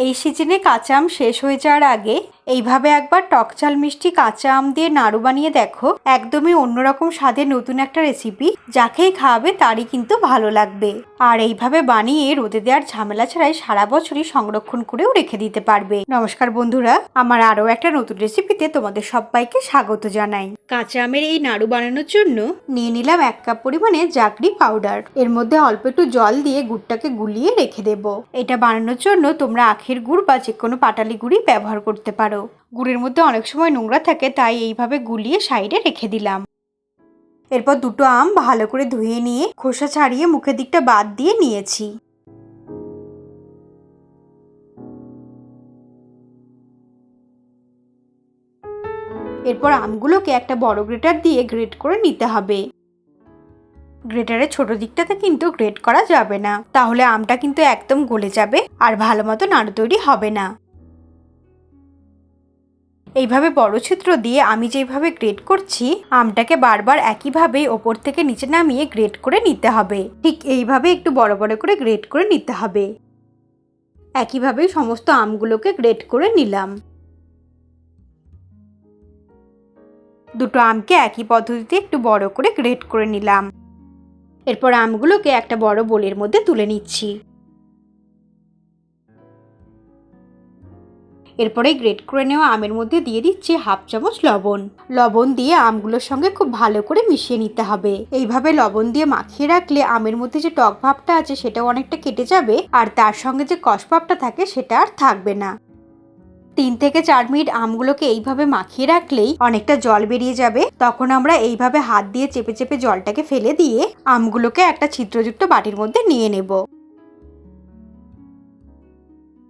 এই সিজনে কাঁচা আম শেষ হয়ে যাওয়ার আগে এইভাবে একবার টকচাল মিষ্টি, কাঁচা আম দিয়ে নাড়ু বানিয়ে দেখো। একদমই অন্যরকম স্বাদের নতুন একটা রেসিপি যাকেই খাওয়াবে তারই কিন্তু ভালো লাগবে। আর এইভাবে বানিয়ে রোদে দেওয়ার ঝামেলা ছাড়াই সারা বছরই সংরক্ষণ করেও রেখে দিতে পারবে। নমস্কার বন্ধুরা, আমার আরও একটা নতুন রেসিপিতে তোমাদের সবাইকে স্বাগত জানাই। কাঁচা আমের এই নাড়ু বানানোর জন্য নিয়ে নিলাম এক কাপ পরিমাণে জাগরি পাউডার এর মধ্যে অল্প একটু জল দিয়ে গুড়টাকে গুলিয়ে রেখে দেব। এটা বানানোর জন্য তোমরা আখের গুড় বা যে কোনো পাটালি গুড়ি ব্যবহার করতে পারো। গুড়ের মধ্যে অনেক সময় নোংরা থাকে, তাই এইভাবে গুলিয়ে সাইডে রেখে দিলাম। এরপর দুটো আম ভালো করে ধুয়ে নিয়ে খোসা ছাড়িয়ে মুখের দিকটা বাদ দিয়ে নিয়েছি। এরপর আমগুলোকে একটা বড় গ্রেটার দিয়ে গ্রেট করে নিতে হবে। গ্রেটারের ছোট দিকটাতে কিন্তু গ্রেট করা যাবে না। তাহলে আমটা কিন্তু একদম গলে যাবে আর ভালো মতো নাড়ু তৈরি হবে না। এইভাবে বড় ছিদ্র দিয়ে আমি যেভাবে গ্রেট করছি, আমটাকে বারবার একইভাবে ওপর থেকে নিচে নামিয়ে গ্রেট করে নিতে হবে। ঠিক এইভাবে একটু বড় বড় করে গ্রেট করে নিতে হবে। একইভাবেই সমস্ত আমগুলোকে গ্রেট করে নিলাম। দুটো আমকে একই পদ্ধতিতে একটু বড় করে গ্রেট করে নিলাম। এরপর আমগুলোকে একটা বড় বোলের মধ্যে তুলে নিচ্ছি। এরপরে গ্রেট করে নেওয়া আমের মধ্যে দিয়ে দিচ্ছি হাফ চামচ লবণ। লবণ দিয়ে আমগুলোর সঙ্গে খুব ভালো করে মিশিয়ে নিতে হবে। এইভাবে লবণ দিয়ে মাখিয়ে রাখলে আমের মধ্যে যে টক ভাবটা আছে সেটাও অনেকটা কেটে যাবে আর তার সঙ্গে যে কষ ভাবটা থাকে সেটা আর থাকবে না। তিন থেকে চার মিনিট আমগুলোকে এইভাবে মাখিয়ে রাখলেই অনেকটা জল বেরিয়ে যাবে। তখন আমরা এইভাবে হাত দিয়ে চেপে চেপে জলটাকে ফেলে দিয়ে আমগুলোকে একটা ছিদ্রযুক্ত বাটির মধ্যে নিয়ে নেব।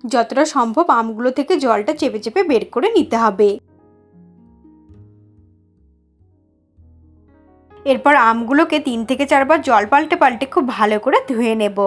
যতটা সম্ভব আমগুলো থেকে জলটা চেপে চেপে বের করে নিতে হবে। এরপর আমগুলোকে তিন থেকে চারবার জল পাল্টে পাল্টে খুব ভালো করে ধুয়ে নেব।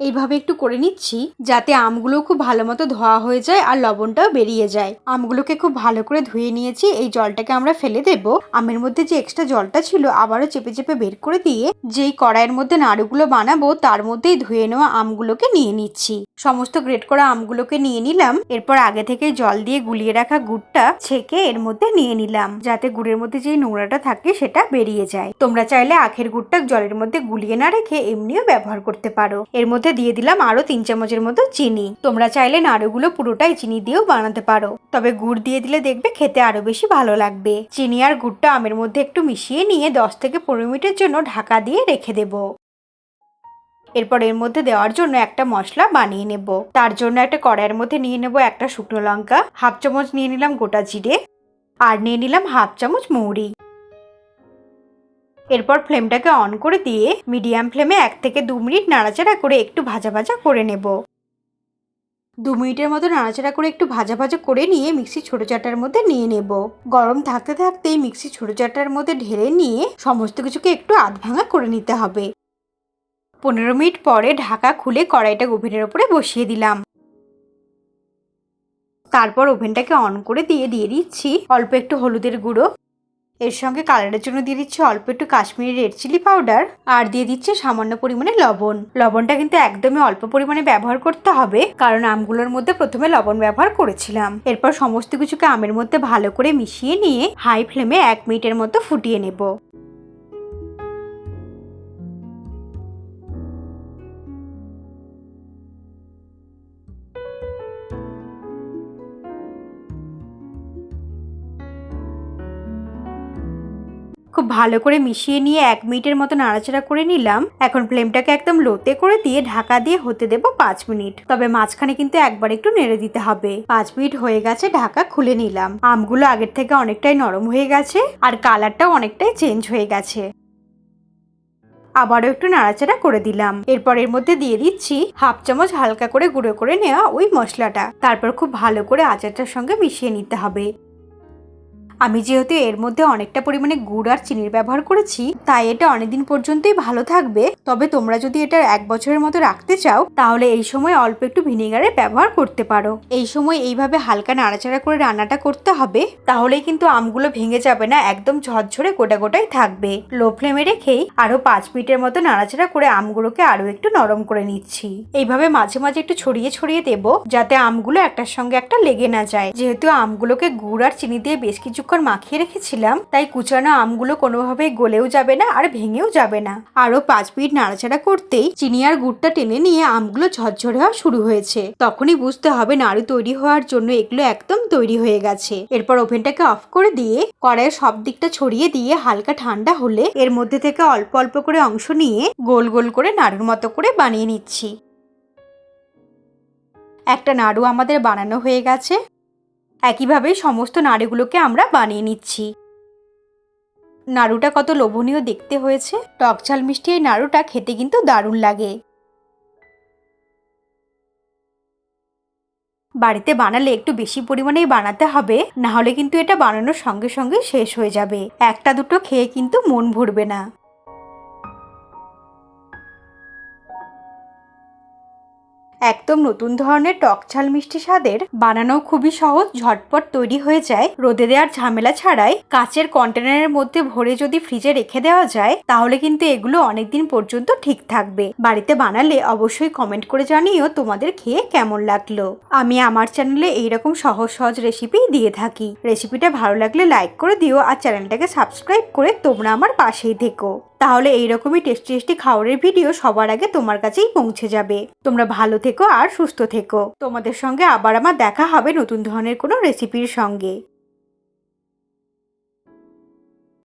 এইভাবে একটু করে নিচ্ছি যাতে আমগুলো খুব ভালো মতো ধোয়া হয়ে যায় আর লবণটাও বেরিয়ে যায়। আমগুলোকে খুব ভালো করে ধুয়ে নিয়েছি। এই জলটাকে আমরা ফেলে দেব। আমের মধ্যে যে এক্সট্রা জলটা ছিল আবারও চেপে চেপে বের করে দিয়ে যেই কড়াইয়ের মধ্যে নাড়ুগুলো বানাবো তার মধ্যেই ধুয়ে নেওয়া আমগুলোকে নিয়ে নিচ্ছি। সমস্ত গ্রেট করা আমগুলোকে নিয়ে নিলাম। এরপর আগে থেকে জল দিয়ে গুলিয়ে রাখা গুড়টা ছেঁকে এর মধ্যে নিয়ে নিলাম। যাতে গুড়ের মধ্যে যে নোংরাটা থাকে সেটা বেরিয়ে যায়। তোমরা চাইলে আখের গুড়টা জলের মধ্যে গুলিয়ে না রেখে এমনিও ব্যবহার করতে পারো। এর মধ্যে দিয়ে দিলাম আরও তিন চামচের মতো চিনি। তোমরা চাইলে নাড়ুগুলো পুরোটাই চিনি দিয়েও বানাতে পারো। তবে গুড় দিয়ে দিলে দেখবে খেতে আরও বেশি ভালো লাগবে। চিনি আর গুড়টা আমের মধ্যে একটু মিশিয়ে নিয়ে দশ থেকে পনেরো মিনিটের জন্য ঢাকা দিয়ে রেখে দেবো। এরপর এর মধ্যে দেওয়ার জন্য একটা মশলা বানিয়ে নেব। তার জন্য একটা কড়াইয়ের মধ্যে নিয়ে নেব একটা শুকনো লঙ্কা, হাফ চামচ নিয়ে নিলাম গোটা জিরে, আর নিয়ে নিলাম হাফ চামচ মৌরি। এরপর ফ্লেমটাকে অন করে দিয়ে মিডিয়াম ফ্লেমে এক থেকে দু মিনিট নাড়াচাড়া করে একটু ভাজা ভাজা করে নেব। দু মিনিটের মতো নাড়াচাড়া করে একটু ভাজা ভাজা করে নিয়ে মিক্সি ছোটো চাটার মধ্যে নিয়ে নেব। গরম থাকতে থাকতেই মিক্সি ছোটো চাটার মধ্যে ঢেলে নিয়ে সমস্ত কিছুকে একটু আধ ভাঙা করে নিতে হবে। পনেরো মিনিট পরে ঢাকা খুলে কড়াইটা ওভেনের ওপরে বসিয়ে দিলাম। তারপর ওভেনটাকে অন করে দিয়ে দিয়ে দিচ্ছি অল্প একটু হলুদের গুঁড়ো। এর সঙ্গে কালারের জন্য দিয়ে দিচ্ছি অল্প একটু কাশ্মীরি রেড চিলি পাউডার আর দিয়ে দিচ্ছে সামান্য পরিমাণে লবণ। লবণটা কিন্তু একদমই অল্প পরিমাণে ব্যবহার করতে হবে, কারণ আমগুলোর মধ্যে প্রথমে লবণ ব্যবহার করেছিলাম। এরপর সমস্ত কিছুকে আমের মধ্যে ভালো করে মিশিয়ে নিয়ে হাই ফ্লেমে এক মিনিটের মতো ফুটিয়ে নেব। খুব ভালো করে মিশিয়ে নিয়ে এক মিনিটের মতো নাড়াচাড়া করে নিলাম। এখন ফ্লেমটাকে একদম লোতে করে দিয়ে ঢাকা দিয়ে হতে দেবো পাঁচ মিনিট। তবে মাঝখানে কিন্তু একবার একটু নেড়ে দিতে হবে। পাঁচ মিনিট হয়ে গেছে, ঢাকা খুলে নিলাম। আমগুলো আগের থেকে অনেকটাই নরম হয়ে গেছে আর কালারটাও অনেকটাই চেঞ্জ হয়ে গেছে। আবারও একটু নাড়াচাড়া করে দিলাম। এরপর এর মধ্যে দিয়ে দিচ্ছি হাফ চামচ হালকা করে গুঁড়ো করে নেওয়া ওই মশলাটা। তারপর খুব ভালো করে আচারটার সঙ্গে মিশিয়ে নিতে হবে। আমি যেহেতু এর মধ্যে অনেকটা পরিমাণে গুড় আর চিনির ব্যবহার করেছি, তাই এটা অনেকদিন পর্যন্তই ভালো থাকবে। তবে তোমরা যদি এটা এক বছরের মতো রাখতে চাও, তাহলে এই সময় অল্প একটু ভিনেগারের ব্যবহার করতে পারো। এই সময় এইভাবে হালকা নাড়াচাড়া করে রান্নাটা করতে হবে, তাহলেই কিন্তু আমগুলো ভেঙে যাবে না, একদম ঝরঝরে গোটা গোটাই থাকবে। লো ফ্লেমে রেখেই আরও পাঁচ মিনিটের মতো নাড়াচাড়া করে আমগুলোকে আরও একটু নরম করে নিচ্ছি। এইভাবে মাঝে মাঝে একটু ছড়িয়ে ছড়িয়ে দেব, যাতে আমগুলো একটার সঙ্গে একটা লেগে না যায়। যেহেতু আমগুলোকে গুড় আর চিনি দিয়ে বেশ কিছুক্ষণ মাখিয়ে রেখেছিলাম, তাই কুচানো আমগুলো কোনোভাবেই গলেও যাবে না আর ভেঙেও যাবে না। আরও পাঁচ মিনিট নাড়াচাড়া করতেই চিনি আর গুড়টা টেনে নিয়ে আমগুলো ঝরঝরে হওয়া শুরু হয়েছে। তখনই বুঝতে হবে নাড়ু তৈরি হওয়ার জন্য এগুলো একদম তৈরি হয়ে গেছে। এরপর ওভেনটাকে অফ করে দিয়ে কড়াইয়ের সব দিকটা ছড়িয়ে দিয়ে হালকা ঠান্ডা হলে এর মধ্যে থেকে অল্প অল্প করে অংশ নিয়ে গোল গোল করে নাড়ুর মতো করে বানিয়ে নিচ্ছি। একটা নাড়ু আমাদের বানানো হয়ে গেছে। একইভাবে সমস্ত নাড়ুগুলোকে আমরা বানিয়ে নিচ্ছি। নাড়ুটা কত লোভনীয় দেখতে হয়েছে। টক ঝাল মিষ্টি এই নাড়ুটা খেতে কিন্তু দারুণ লাগে। বাড়িতে বানালে একটু বেশি পরিমাণেই বানাতে হবে, না হলে কিন্তু এটা বানানোর সঙ্গে সঙ্গে শেষ হয়ে যাবে। একটা দুটো খেয়ে কিন্তু মন ভরবে না। একদম নতুন ধরনের টক ঝাল মিষ্টি স্বাদের বানানো খুবই সহজ, ঝটপট তৈরি হয়ে যায়। রোদে দেওয়ার ঝামেলা ছাড়াই কাচের কন্টেনারের মধ্যে ভরে যদি ফ্রিজে রেখে দেওয়া যায়, তাহলে কিন্তু এগুলো অনেকদিন পর্যন্ত ঠিক থাকবে। বাড়িতে বানালে অবশ্যই কমেন্ট করে জানিও তোমাদের খেয়ে কেমন লাগল। আমি আমার চ্যানেলে এইরকম সহজ সহজ রেসিপি দিয়ে থাকি। রেসিপিটা ভালো লাগলে লাইক করে দিও আর চ্যানেলটাকে সাবস্ক্রাইব করে তোমরা আমার পাশেই থেকো। তাহলে এইরকমই টেস্টি টেস্টি খাওয়ারের ভিডিও সবার আগে তোমার কাছেই পৌঁছে যাবে। তোমরা ভালো থেকো আর সুস্থ থেকো। তোমাদের সঙ্গে আবার আমার দেখা হবে নতুন ধরনের কোনো রেসিপির সঙ্গে।